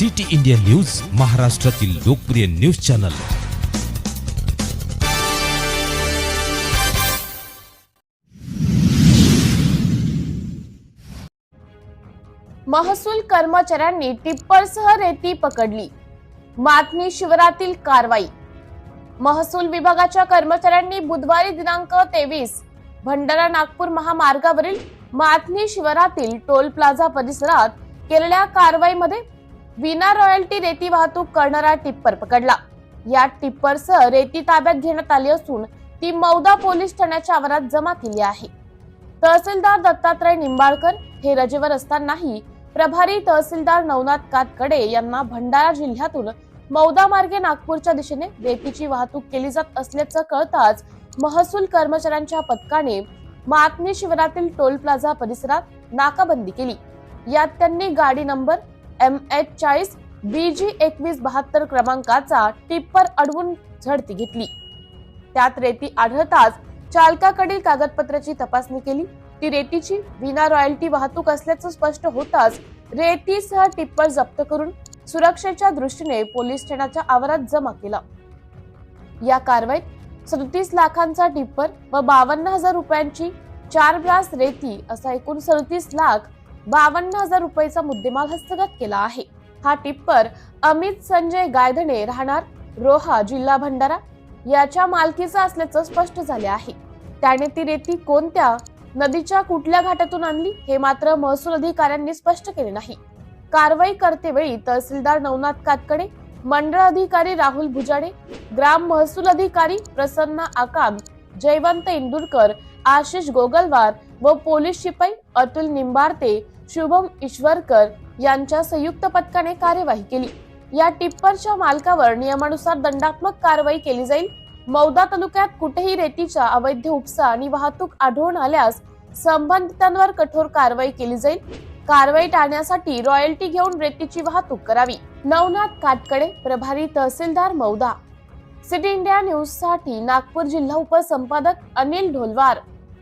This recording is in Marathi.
सिटी इंडिया न्यूज महाराष्ट्रातील लोकप्रिय न्यूज चॅनल. महसूल कर्मचाऱ्यांनी टिप्परसह रेती पकडली. मातनी शिवरातील कारवाई. महसूल विभागाच्या कर्मचाऱ्यांनी बुधवारी दिनांक तेवीस भंडारा नागपूर महामार्गावरील मातनी शिवारातील टोल प्लाझा परिसरात केलेल्या कारवाईमध्ये विना रॉयल्टी रेती वाहतूक करणारा टिप्पर पकडला. या टिप्परसह रेती ताब्यात घेण्यात आली असून ती मौदा पोलीस ठाण्याच्या आवारात जमा केली आहे. तहसीलदार दत्तात्रय निंबाळकर हे रजेवर असतानाही प्रभारी तहसीलदार नवनाथ कातकडे यांना भंडारा जिल्ह्यातून मौदा मार्गे नागपूरच्या दिशेने रेतीची वाहतूक केली जात असल्याचं कळताच महसूल कर्मचाऱ्यांच्या पथकाने मातनी शिवरातील टोल प्लाझा परिसरात नाकाबंदी केली. यात त्यांनी गाडी नंबर एम एच चाळीस बी जी एकवीस बहात्तर क्रमांकाचा टिप्पर अडवून झडती घेतली. त्यात रेती आढळताच चालकाकडील कागदपत्राची तपासणी केली. ती रेतीची विना रॉयल्टी वाहतूक असल्याचं स्पष्ट होताच रेतीसह टिप्पर जप्त करून सुरक्षेच्या दृष्टीने पोलीस ठाण्याच्या आवारात जमा केला. या कारवाईत सदतीस लाखांचा टिप्पर व बावन्न हजार रुपयांची चार ब्रास रेती असा एकूण सदतीस लाख बावन्न हजार रुपयेचा मुद्देमाल हस्तगत केला आहे. हा टिप्पर अमित संजय गायधणे राहणार रोहा जिल्हा भंडारा याच्या मालकीचा असल्याचं स्पष्ट झाले आहे. त्याने ती रेती कोणत्या नदीच्या कुठल्या घाटातून आणली हे मात्र महसूल अधिकाऱ्यांनी स्पष्ट केले नाही. कारवाई करतेवेळी तहसीलदार नवनाथ कातकडे मंडळ अधिकारी राहुल भुजाडे ग्राम महसूल अधिकारी प्रसन्ना आकाम जयवंत इंदुरकर आशिष गोगलवार व पोलीस शिपाई अतुल निंबारते शुभम ईश्वरकर यांच्या संयुक्त पथकाने कार्यवाही केली. या टिप्परच्या मालकावर नियमानुसार दंडात्मक कारवाई केली जाईल. मौदा तालुक्यात कुठेही रेतीच्या अवैध उपसा आणि वाहतूक आढळून आल्यास संबंधितांवर कठोर कारवाई केली जाईल. कारवाई टाळण्यासाठी रॉयल्टी घेऊन रेतीची वाहतूक करावी. नवनाथ काटकडे प्रभारी तहसीलदार मौदा. सिटी इंडिया न्यूजसाठी नागपूर जिल्हा उपसंपादक अनिल ढोलवार.